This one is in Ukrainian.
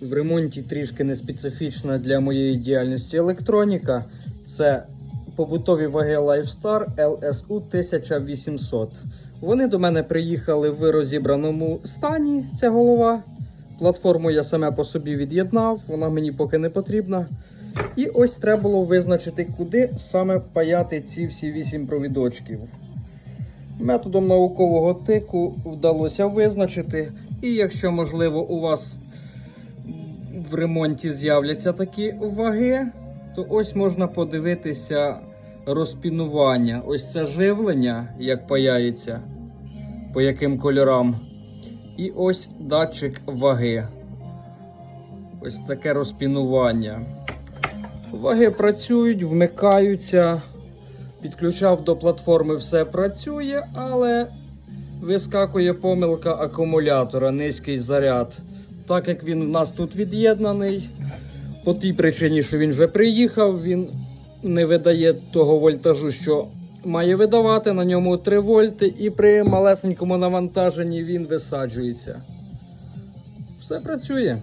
В ремонті трішки неспецифічна для моєї діяльності електроніка. Це побутові ваги Lifestar LSU 1800. Вони до мене приїхали в розібраному стані. Ця голова. Платформу я саме по собі від'єднав, вона мені поки не потрібна. І ось треба було визначити, куди саме паяти ці всі 8 провідочків. Методом наукового тику вдалося визначити. І якщо, можливо, у вас в ремонті з'являться такі ваги, то ось можна подивитися розпінування. Ось це живлення, як паяється, по яким кольорам. І ось датчик ваги. Ось таке розпінування. Ваги працюють, вмикаються. Підключав до платформи, все працює, але вискакує помилка акумулятора, низький заряд. Так як він в нас тут від'єднаний, по тій причині, що він вже приїхав, він не видає того вольтажу, що має видавати. На ньому 3 вольти, і при малесенькому навантаженні він висаджується. Все працює.